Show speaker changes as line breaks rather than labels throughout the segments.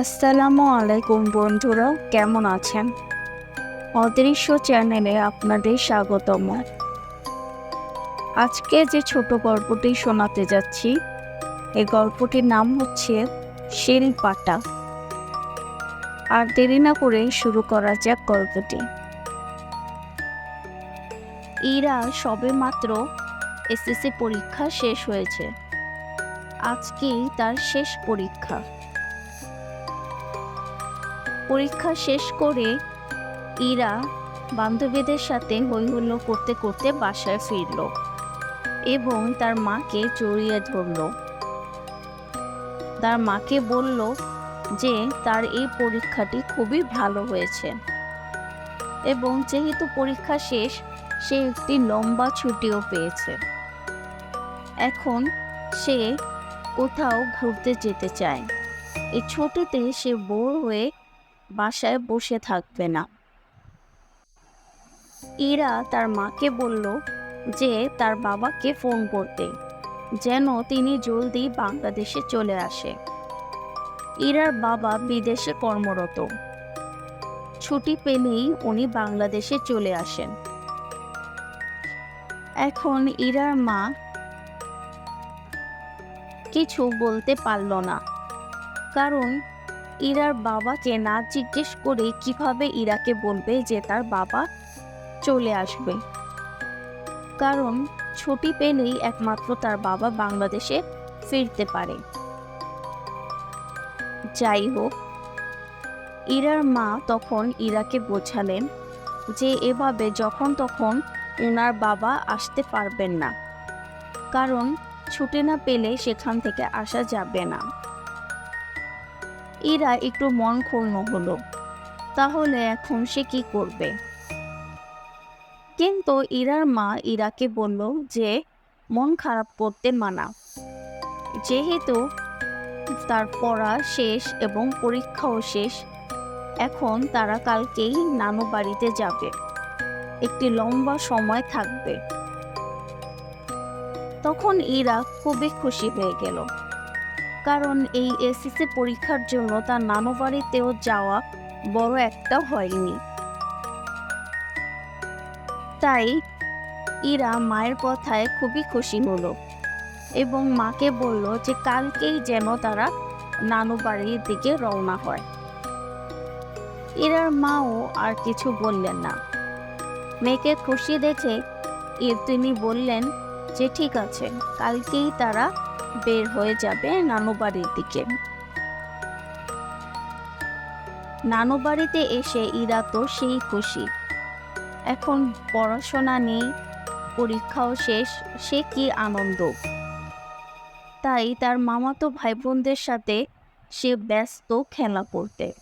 আসসালামু আলাইকুম বন্ধুরা, কেমন আছেন? অদৃশ্য চ্যানেলে আপনাদের স্বাগতম। আজকে যে ছোট গল্পটি শোনাতে যাচ্ছি এই গল্পটির নাম হচ্ছে শিলপাটা। আর দেরি না করে শুরু করা যাক গল্পটি। ইরা সবে মাত্র এসএসসি পরীক্ষা শেষ হয়েছে। আজকেই তার শেষ পরীক্ষা। পরীক্ষা শেষ করে ইরা বান্ধবীদের সাথে হৈহুল্লো করতে করতে বাসায় ফিরল এবং তার মাকে জড়িয়ে ধরল। তার মাকে বলল যে তার এই পরীক্ষাটি খুবই ভালো হয়েছে এবং যেহেতু পরীক্ষা শেষ, সে একটি লম্বা ছুটিও পেয়েছে। এখন সে কোথাও ঘুরতে যেতে চায়। এই ছুটিতে সে বোর হয়ে বাসায় বসে থাকবে না। ইরা তার মাকে বলল যে তার বাবাকে ফোন করতে, যেন তিনি জলদি বাংলাদেশে চলে আসে। ইরার বাবা বিদেশে কর্মরত। ছুটি পেলেই উনি বাংলাদেশে চলে আসেন। এখন ইরার মা কিছু বলতে পারল না, কারণ ইরার বাবাকে না জিজ্ঞেস করে কীভাবে ইরাকে বলবে যে তার বাবা চলে আসবে। কারণ ছুটি পেলেই একমাত্র তার বাবা বাংলাদেশে ফিরতে পারে। যাই হোক, ইরার মা তখন ইরাকে বোঝালেন যে এভাবে যখন তখন ওনার বাবা আসতে পারবেন না। কারণ ছুটি না পেলে সেখান থেকে আসা যাবে না। ইরা একটু মন ক্ষুণ্ণ হলো। তাহলে এখন সে কি করবে? কিন্তু ইরার মা ইরাকে বলল যে, মন খারাপ করতে মানা। যেহেতু তার পড়া শেষ এবং পরীক্ষাও শেষ, এখন তারা কালকেই নানু বাড়িতে যাবে। একটি লম্বা সময় থাকবে। তখন ইরা খুবই খুশি হয়ে গেল। কারণ এই এসএসসি পরীক্ষার জন্য তার নানু বাড়িতেও যাওয়া বড় একটা হয়নি। তাই ইরা মায়ের কথায় খুবই খুশি হলো এবং মাকে বলল যে কালকেই যেন তারা নানু বাড়ির দিকে রওনা হয়। ইরার মাও আর কিছু বললেন না। মেয়েকে খুশি দেখে তিনি বললেন যে, ঠিক আছে, কালকেই তারা বের হয়ে যাবে নানু বাড়ির দিকে। নানু বাড়িতে এসে ইরা তো সেই খুশি। এখন পড়াশোনা নেই, পরীক্ষাও শেষ, সে কি আনন্দ? তাই তার মামাতো ভাই বোনদের সাথে সে ব্যস্ত খেলা করতে।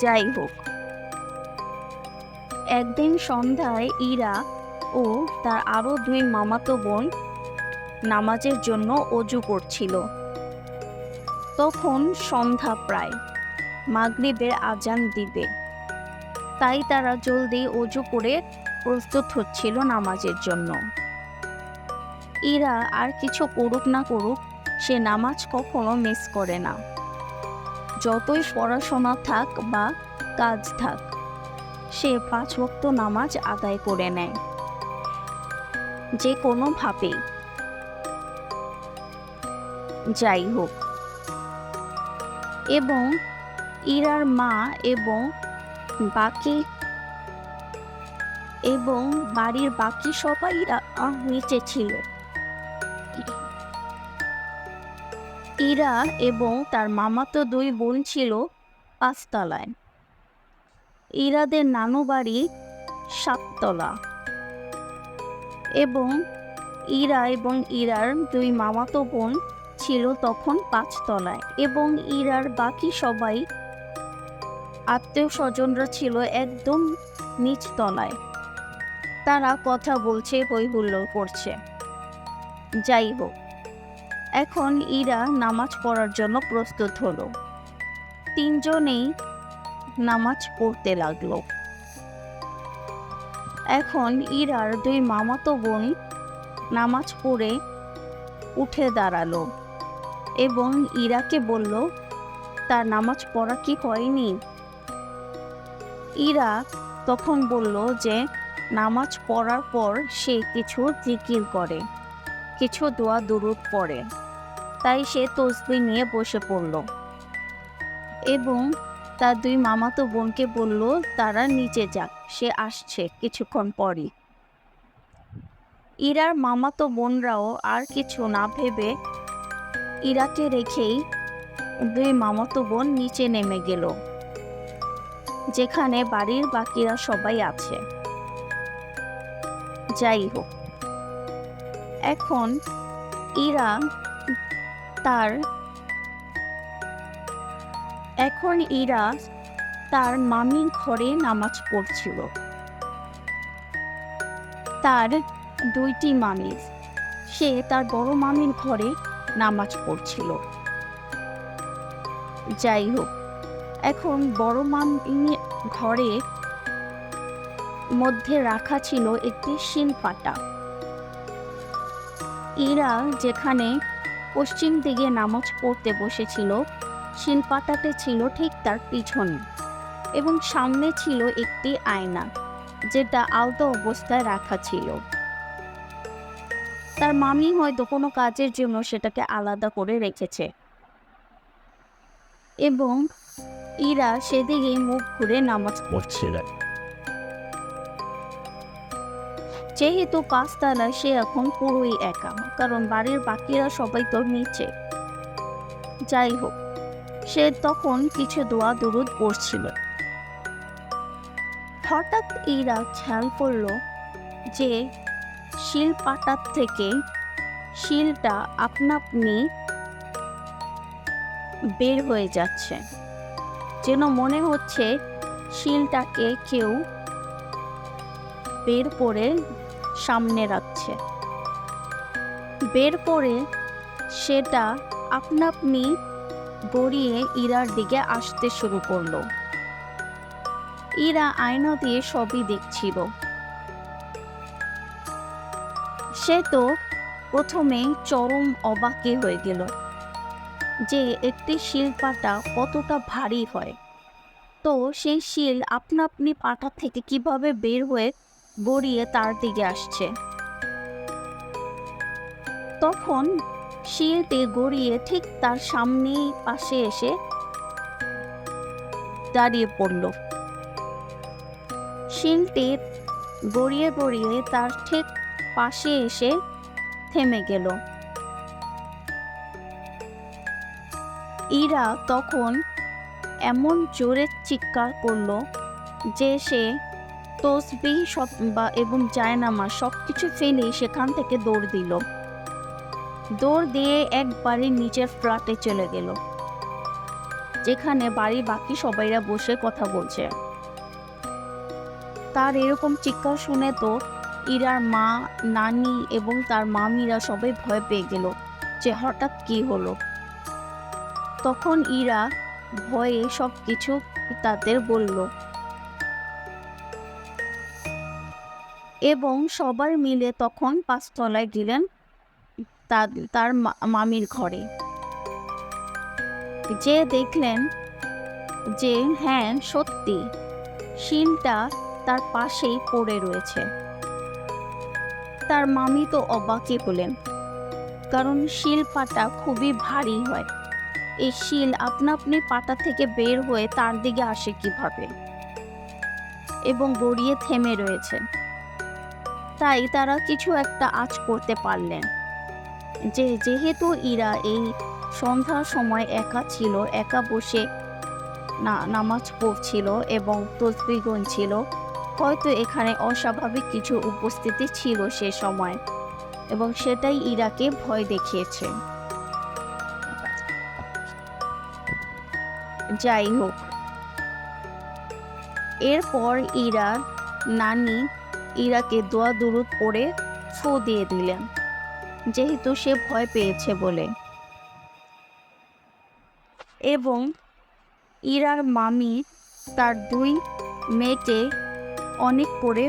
যাই হোক। একদিন সন্ধ্যায় ইরা ও তার আরও দুই মামাতো বোন নামাজের জন্য অজু করছিল। তখন সন্ধ্যা প্রায়। মাগরিবের আজান দিবে। তাই তারা জলদি অজু করে প্রস্তুত হচ্ছিল নামাজের জন্য। ইরা আর কিছু করুক না করুক, সে নামাজ কখনো মিস করে না। যতই পড়াশোনা থাক বা কাজ থাক, সে পাঁচ ভক্ত নামাজ আদায় করে নেয়। যে কোনোভাবেই যাই হোক। এবং ইরার মা এবং বাকি এবং বাড়ির বাকি সবাই নিচে ছিল। ইরা এবং তার মামাতো দুই বোন ছিল পাঁচতলায়। ইরাদের নানু বাড়ি সাততলা। এবং ইরা এবং ইরার দুই মামাতো বোন ছিল তখন পাঁচতলায় এবং ইরার বাকি সবাই আত্মীয় স্বজনরা ছিল একদম নিচতলায়। তারা কথা বলছে হই হুল্লোড় করছে। যাই হোক, এখন ইরা নামাজ পড়ার জন্য প্রস্তুত হলো। তিনজনেই নামাজ পড়তে লাগল। এখন ইরার দুই মামাতো বোন নামাজ পড়ে উঠে দাঁড়াল এবং ইরাকে বলল, তার নামাজ পড়া কি হয়নি। ইরা তখন বলল যে, নামাজ পড়ার পর সে কিছু জিকির করে, কিছু দোয়া দুরুদ পড়ে। তাই সে তসবি নিয়ে বসে পড়ল এবং তার দুই মামাতো বোনকে বলল, তারা নিচে যাক, সে আসছে কিছুক্ষণ পরই। ইরার মামাতো বোনরাও আর কিছু না ভেবে ইরাকে রেখেই দুই মামাতো বোন নিচে নেমে গেল, যেখানে বাড়ির বাকিরা সবাই আছে। যাই হোক, এখন ইরা তার এখন ইরা তার মামির ঘরে নামাজ পড়ছিল। তার দুইটি মামি, সে তার বড় মামির ঘরে নামাজ পড়ছিল। যাই হোক, এখন বড় মামির ঘরে মধ্যে রাখা ছিল একটি শিলপাটা ইরা যেখানে পশ্চিম দিকে নামাজ পড়তে বসেছিল শিলপাটাতে ছিল ঠিক তার পিছনে এবং সামনে ছিল একটি আয়না, যেটা আলতো অবস্থায় রাখা ছিল। তার মামি হয়তো কোনো কাজের জন্য সেটাকে আলাদা করে রেখেছে। এবং ইরা সেদিকেই মুখ ঘুরে নামাজ পড়ছিলেন যেহেতু পাঁচতলায় সে এখন পুরোই একা, কারণ বাড়ির বাকিরা সবাই তো নিচে। যাই হোক সে তখন কিছু দোয়া দুরুদ পড়ছিল। হঠাৎ ইরা খেয়াল করল যে শিল পাটার থেকে শিলটা আপনি বের হয়ে যাচ্ছে, যেন মনে হচ্ছে শিলটাকে কেউ বের করে সামনে রাখছে। বের করে সেটা আপনা আপনি গড়িয়ে ইরার দিকে আসতে শুরু করল। ইরা আয়না দিয়ে সবই দেখছিল। সে তো প্রথমে চরম অবাকে হয়ে গেল যে একটি শিল পাটা কতটা ভারী হয়। তো সেই শিল আপনা আপনি পাটা থেকে কীভাবে বের হয়ে গড়িয়ে তার দিকে আসছে। তখন শিলটি গড়িয়ে ঠিক তার সামনেই পাশে এসে দাঁড়িয়ে পড়ল। শিলটি গড়িয়ে গড়িয়ে তার ঠিক পাশে এসে থেমে গেল। ইরা তখন এমন জোরে চিৎকার করল যে সে তসবি সব বা এবং জায়নামা সব কিছু ফেলে সেখান থেকে দৌড় দিল। দৌড় দিয়ে একবারে নিচের ফ্ল্যাটে চলে গেল, যেখানে বাড়ির বাকি সবাইরা বসে কথা বলছে। তার এরকম চিৎকার শুনে তো ইরার মা, নানি এবং তার মামিরা সবাই ভয় পেয়ে গেল যে হঠাৎ কি হলো। তখন ইরা ভয়ে সব কিছু তাদের বলল। এবং সবাই মিলে তখন পাঁচতলায় গেলেন তার মামির ঘরে। যে দেখলেন যে হ্যাঁ সত্যি, শিলটা তার পাশেই পড়ে রয়েছে। তার মামি তো অবাকই হলেন, কারণ শিল পাটা খুবই ভারী হয়। এই শিল আপনা আপনি পাটা থেকে বের হয়ে তার দিকে আসে কীভাবে? এবং গড়িয়ে থেমে রয়েছে। তাই তারা কিছু একটা আজ করতে পারলেন। যে যেহেতু ইরা এই সন্ধ্যার সময় একা ছিল, একা বসে না, নামাজ পড়ছিল এবং তসবি ছিল, হয়তো এখানে অস্বাভাবিক কিছু উপস্থিতি ছিল সে সময় এবং সেটাই ইরাকে ভয় দেখিয়েছে। যাই হোক। এরপর ইরা নানি ইরাকে দোয়া দুরুদ পড়ে ফু দিয়ে দিলেন। যেহেতু সে ভয় পেয়েছে বলে। এবং ইরার মামি তার দুই মেয়েকে অনেক করে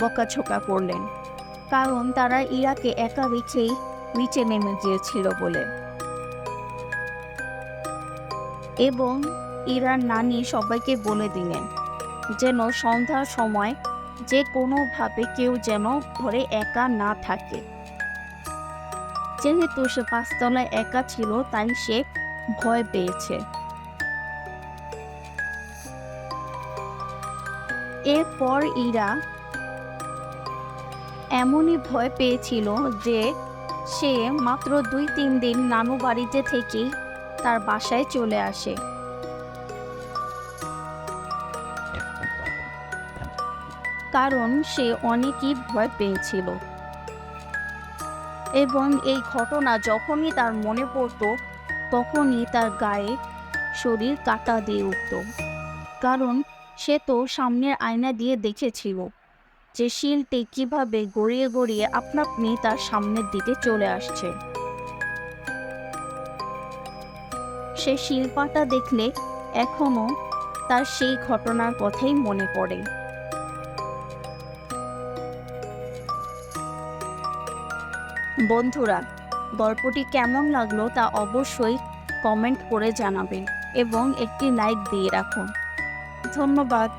বকাঝোকা করলেন, কারণ তারা ইরাকে একা রেখেই নিচে নেমে গিয়েছিল বলে। এবং ইরার নানি সবাইকে বলে দিলেন যেন সন্ধ্যার সময় যে কোনোভাবে কেউ যেন ঘরে একা না থাকে। যেহেতু সে পাঁচতলায় একা ছিল, তাই সে ভয় পেয়েছে। এরপর ইরা এমনই ভয় পেয়েছিল যে সে মাত্র দুই তিন দিন নানু বাড়িতে থেকেই তার বাসায় চলে আসে। কারণ সে অনেকই ভয় পেয়েছিল। এবং এই ঘটনা যখনই তার মনে পড়তো, তখনই তার গায়ে শরীর কাটা দিয়ে উঠত। কারণ সে তো সামনের আয়না দিয়ে দেখেছিল যে শিলটি কীভাবে গড়িয়ে গড়িয়ে আপনা আপনি তার সামনের দিকে চলে আসছে। সে শিল্পাটা দেখলে এখনও তার সেই ঘটনার কথাই মনে পড়ে। বন্ধুরা, গল্পটি কেমন লাগল তা অবশ্যই কমেন্ট করে জানাবেন এবং একটি লাইক দিয়ে রাখুন। ধন্যবাদ।